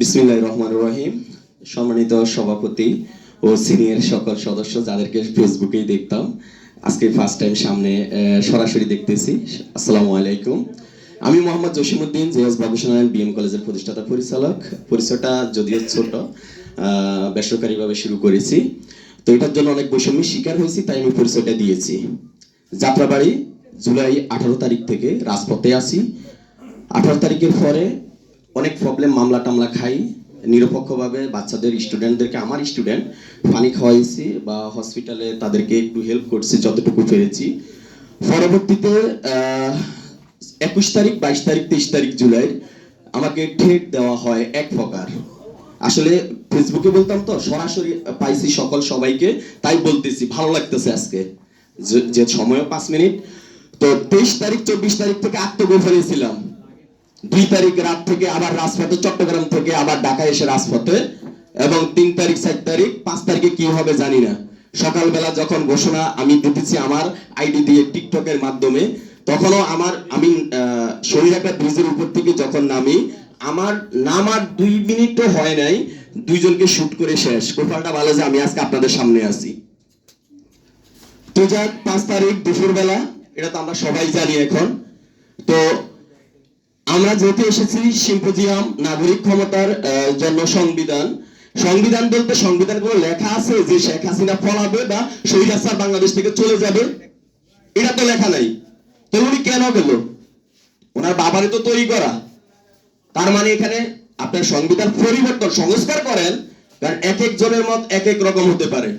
বিসমিল্লাহ রহমান রহিম। সম্মানিত সভাপতি ও সিনিয়র সকল সদস্য যাদেরকে ফেসবুকেই দেখতাম, আজকে ফার্স্ট টাইম সামনে সরাসরি দেখতেছি। আসসালামু আলাইকুম। আমি মোহাম্মদ জসিমউদ্দিন, জেএস বাবুসনারায়ণ বিএম কলেজের প্রতিষ্ঠাতা, পরিচালক। পরিচয়টা যদিও ছোট বেসরকারিভাবে শুরু করেছি। তো এটার জন্য অনেক বৈষম্যের শিকার হয়েছি, তাই আমি পরিচয়টা দিয়েছি। যাত্রাবাড়ি জুলাই আঠারো তারিখ থেকে রাজপথে আছি। আঠারো তারিখের পরে অনেক প্রবলেম মামলা টামলা খাই। নিরপেক্ষভাবে বাচ্চাদের স্টুডেন্টদেরকে আমার স্টুডেন্ট পানি খাওয়াইছি বা হসপিটালে তাদেরকে একটু হেল্প করছি যতটুকু পেরেছি। পরবর্তীতে একুশ তারিখ, বাইশ তারিখ, তেইশ তারিখ জুলাই আমাকে ঠেট দেওয়া হয় এক প্রকার। আসলে ফেসবুকে বলতাম তো, সরাসরি পাইছি সকল সবাইকে, তাই বলতেছি, ভালো লাগতেছে আজকে। যে- সময় পাঁচ মিনিট। তো তেইশ তারিখ, চব্বিশ তারিখ থেকে আত্মগোপনে ছিলাম। দুই তারিখ রাত থেকে আবার রাজপথে, চট্টগ্রাম থেকে আবার ঢাকা এসে রাজপথে। এবং তিন তারিখ, চার তারিখ, পাঁচ তারিখে কি হবে জানি না। সকালবেলা যখন ঘোষণা আমি দিতেছি আমার আইডি দিয়ে টিকটকের মাধ্যমে, তখনও আমার, আমি শরীরাটা ব্রিজের উপর থেকে যখন নামি, আমার নামার দুই মিনিটও হয় নাই, দুইজনকে শুট করে শেষ। কোপালটা ভালো যে, আমি আজকে আপনাদের সামনে আছি। তো যাক, পাঁচ তারিখ দুপুরবেলা, এটা তো আমরা সবাই জানি এখন। তো আমরা যেহেতু এসেছি সিম্পোজিয়াম নাগরিক ক্ষমতার জন্য সংবিধান। সংবিধান বলতে সংবিধান কোনো লেখা আছে যে শেখ হাসিনা ফলাবে বা শহীদ হাসান বাংলাদেশ থেকে চলে যাবে। এটা তো লেখা নাই। তো উনি কেন গেল? ওনার বাবারে তো তৈরি করা। তার মানে এখানে আপনার সংবিধান পরিবর্তন, সংস্কার করেন, কারণ এক এক জনের মত এক এক রকম হতে পারে।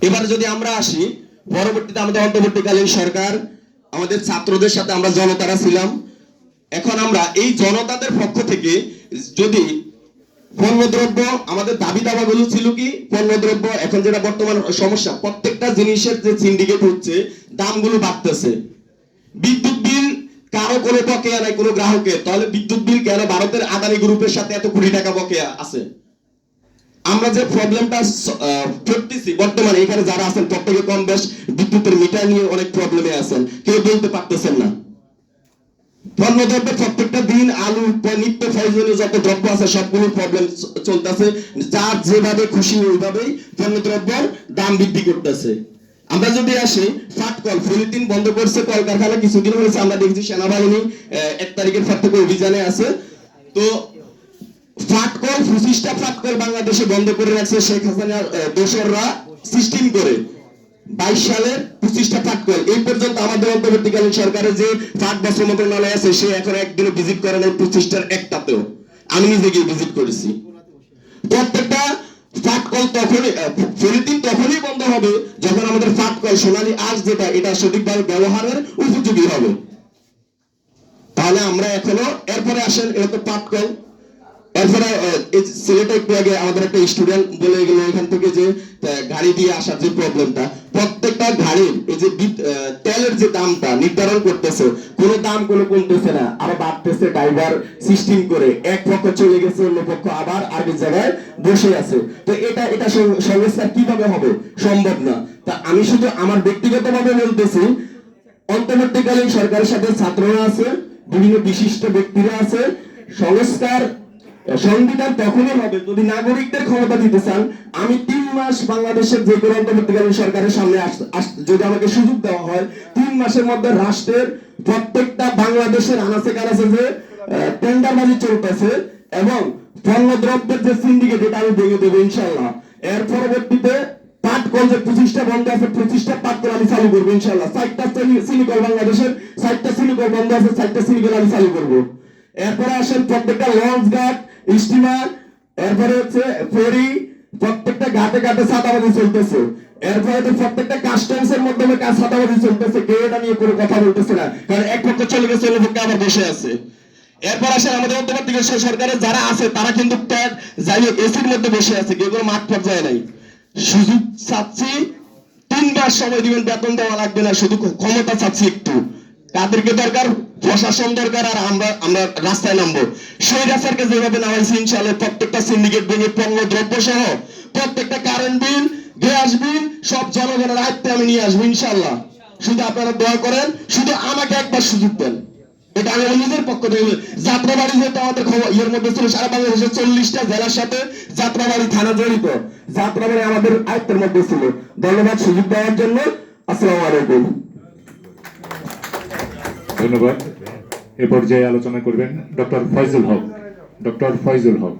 এবার যদি আমরা আসি, পরবর্তীতে আমাদের অন্তর্বর্তীকালীন সরকার, আমাদের ছাত্রদের সাথে আমরা জনতারা ছিলাম। এখন আমরা এই জনতাদের পক্ষ থেকে যদি পণ্যদ্রব্য, আমাদের দাবি দাবাগুলো ছিল কি? পণ্যদ্রব্য, এখন যেটা বর্তমান সমস্যা, প্রত্যেকটা জিনিসের যে সিন্ডিকেট হচ্ছে, দামগুলো বাড়তেছে। বিদ্যুৎ বিল কারও কোনো বকেয়া নাই, কোনো গ্রাহকের। তাহলে বিদ্যুৎ বিল কেন ভারতের আদানি গ্রুপের সাথে এত কোটি টাকা বকেয়া আছে? আমরা যে প্রবলেমটা করতেছি বর্তমানে এখানে যারা আছেন, প্রত্যেকে কম বেশ বিদ্যুতের মিটার নিয়ে অনেক প্রবলেমে আছেন। কেউ বলতে পারতেছেন না। পণ্যদ্রব্যের প্রত্যেকটা দিন আলু নিত্য প্রয়োজনীয় যত দ্রব্য আছে প্রবলেম চলতেছে। যার যেভাবে খুশি ওইভাবেই পণ্যদ্রব্যের দাম বৃদ্ধি করতেছে। আমরা যদি আসি ফাটকল ফলিতিন বন্ধ করছে কলকারখানা, কিছুদিন হয়েছে আমরা দেখছি সেনাবাহিনী এক তারিখের থেকে অভিযানে আছে। তো ফাটকল ফাটকল বাংলাদেশে বন্ধ করে রাখছে শেখ হাসিনার দোসররা সিস্টেম করে। বাইশ সালের পঁচিশটা ফাটকল এই পর্যন্ত আমাদের অন্তর্বর্তীকালীন সরকারের যে ফাট বস্ত্র মন্ত্রণালয় আছে, সে এখন একদিনও ভিজিট করে নাই পঁচিশটার একটাতেও। আমি নিজে গিয়ে ভিজিট করেছি। প্রত্যেকটা ফাটকল তখনই ফলিতিন তখনই বন্ধ হবে যখন আমাদের ফাটকল সোনালী আজ যেটা, এটা সঠিকভাবে ব্যবহারের উপযোগী হবে। তাহলে আমরা এখনও, এরপরে আসেন এটা তো পাটকল এই ছেলেটা একটু আগে আমাদের একটা স্টুডেন্ট বলে গেল এখান থেকে যে গাড়ি দিয়ে আসার যে প্রবলেমটা, প্রত্যেকটা গাড়ির এই যে তেলের যে দামটা নির্ধারণ করতেছে, কোনো দাম কোনো কমতেছে না, আরও বাড়তেছে ড্রাইভার সিস্টেম করে, এক পক্ষ চলে গেছে, অন্য পক্ষ আবার জায়গায় বসে আছে। তো এটা এটা সং- সংস্কার কীভাবে হবে? সম্ভব না। তা আমি শুধু আমার ব্যক্তিগতভাবে বলতেছি, অন্তর্বর্তীকালীন সরকারের সাথে ছাত্ররা আছে, বিভিন্ন বিশিষ্ট ব্যক্তিরা আছে, সংস্কার সংবিধান তখনই হবে যদি নাগরিকদের ক্ষমতা দিতে চান, আমি তিন মাস বাংলাদেশের যে কোনো অন্তর্বর্তীকালীন সরকারের সামনে যদি আমাকে সুযোগ দেওয়া হয়, তিন মাসের মধ্যে রাষ্ট্রের প্রত্যেকটা বাংলাদেশের আনাচে কানাচে যে টেন্ডারবাজি চলতেছে এবং পণ্যদ্রব্যের যে সিন্ডিকেট এটা আমি ভেঙে দেবো ইনশাল্লাহ এর পরবর্তীতে পাট কল যে পঁচিশটা বন্ধ আছে পঁচিশটা পাট কল আমি চালু করব ইনশাল্লাহ চারটা সিনিকল বাংলাদেশের চারটা সিনিকল বন্ধ আছে চারটা সিনিকল আমি চালু করব। এরপরে আসেন প্রত্যেকটা লঞ্চ ঘাট স্টিমার এরপরে হচ্ছে ফেরি প্রত্যেকটা ঘাটে ঘাটে ছাতাবাজি চলতেছে। এরপরে তো প্রত্যেকটা কাস্টমস এর মাধ্যমে কাজ চলতেছে কেউ এটা নিয়ে কোনো কথা বলতেছে না। কারণ এক পক্ষ চলে গেছে, অন্য পক্ষে আবার বসে আছে। এরপর আসেন আমাদের অন্তর্বর্তী সরকারের যারা আছে, তারা কিন্তু ট্যাগ যাই এসির মধ্যে বসে আছে, কেউ কোনো মাঠ পর্যায়ে নাই। সুযোগ চাচ্ছি তিন মাস সময় দিবেন, বেতন দেওয়া লাগবে না, শুধু ক্ষমতা চাচ্ছি একটু। কাদেরকে দরকার? প্রশাসন দরকার আর আমরা আমরা রাস্তায় নামবো। সেই রাস্তাকে যেভাবে নামাইছি ইনশাল্লাহ প্রত্যেকটা সিন্ডিকেট ভেঙে পণ্য দ্রব্য সহ প্রত্যেকটা কারেন্ট বিল গ্যাস বিল সব জনগণের আয়ত্তে আমি নিয়ে আসব ইনশাল্লাহ শুধু আপনারা দোয়া করেন, শুধু আমাকে একবার সুযোগ দেন। এটা আমি নিজের পক্ষ থেকে আমাদের ইয়ের মধ্যে ছিল সারা বাংলাদেশের চল্লিশটা জেলার সাথে থানা জড়িত। আমাদের আয়ত্তের মধ্যে ছিল। ধন্যবাদ সুযোগ দেওয়ার জন্য। আসসালাম আলাইকুম। ধন্যবাদ। এ পর্যায়ে আলোচনা করবেন ডক্টর ফয়জুল হক। ডক্টর ফয়জুল হক।